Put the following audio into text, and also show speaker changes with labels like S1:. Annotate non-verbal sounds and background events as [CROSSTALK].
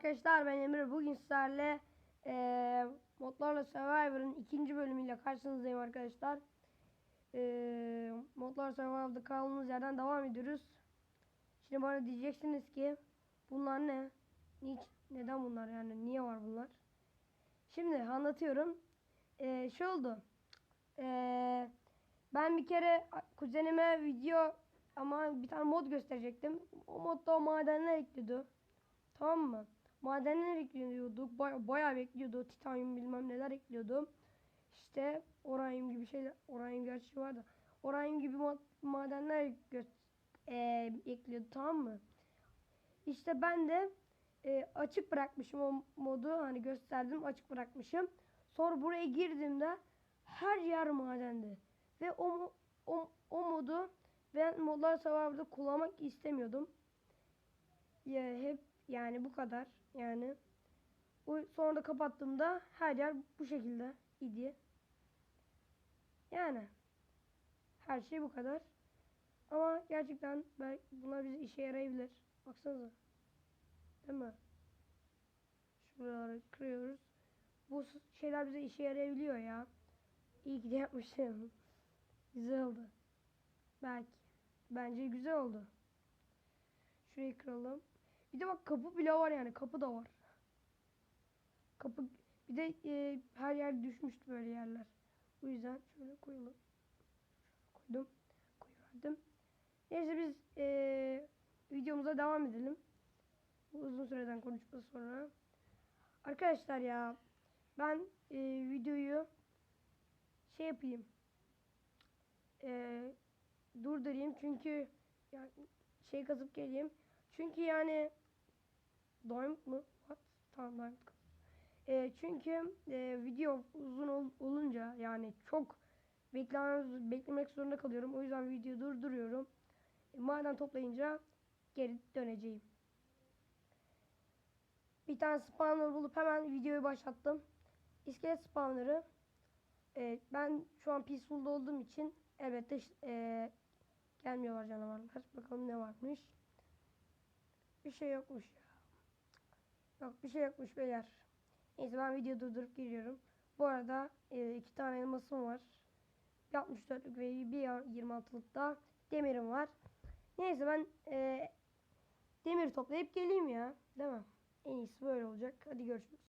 S1: arkadaşlar ben Emre. Bugün sizlerle eee Modlarla Survivor'ın ikinci bölümüyle karşınızdayım arkadaşlar. Eee Modlarla Survivor'da kaldığımız yerden devam ediyoruz. Şimdi bana diyeceksiniz ki bunlar ne? Niç, neden bunlar yani? Niye var bunlar? Şimdi anlatıyorum. Eee şey oldu. Eee ben bir kere kuzenime video ama bir tane mod gösterecektim. O modda o madenler ekliyordu. Tamam mı? Madenler ekliyorduk. Baya, bayağı bekliyordu. Titanyum bilmem neler ekliyordu. İşte orayım gibi şeyler. Orayım gerçi var da. Orayım gibi ma- madenler e, ekliyordu tamam mı? İşte ben de e, açık bırakmışım o modu. Hani gösterdim açık bırakmışım. Sonra buraya girdiğimde her yer madendi. Ve o, o, o modu ben modlar Survivor'da kullanmak istemiyordum. Ya hep yani bu kadar yani. Sonra da kapattığımda her yer bu şekilde idi. Yani her şey bu kadar. Ama gerçekten belki bunlar bize işe yarayabilir. Baksanıza. Değil mi? Şuraları kırıyoruz. Bu şeyler bize işe yarayabiliyor ya. İyi ki de yapmışım. [LAUGHS] güzel oldu. Belki. Bence güzel oldu. Şurayı kıralım. Bir de bak kapı bile var yani. Kapı da var. Kapı bir de e, her yer düşmüştü böyle yerler. O yüzden şöyle koyalım. Koydum. Koyuverdim. Neyse biz e, videomuza devam edelim. Bu uzun süreden konuşma sonra. Arkadaşlar ya ben e, videoyu şey yapayım. E, durdurayım çünkü yani şey kazıp geleyim. Çünkü yani Diamond mı? What? Tamam Diamond E, çünkü e, video uzun ol- olunca yani çok beklemek, beklemek zorunda kalıyorum. O yüzden videoyu durduruyorum. E, maden toplayınca geri döneceğim. Bir tane spawner bulup hemen videoyu başlattım. İskelet spawner'ı e, ben şu an peaceful'da olduğum için elbette e, gelmiyorlar canavarlar. Bakalım ne varmış. Bir şey yokmuş ya. Yok bir şey yokmuş beyler. Neyse ben video durdurup giriyorum. Bu arada e, iki tane elmasım var. Bir 64'lük ve bir 26'lık da demirim var. Neyse ben e, demir toplayıp geleyim ya. Değil mi? En iyisi böyle olacak. Hadi görüşürüz.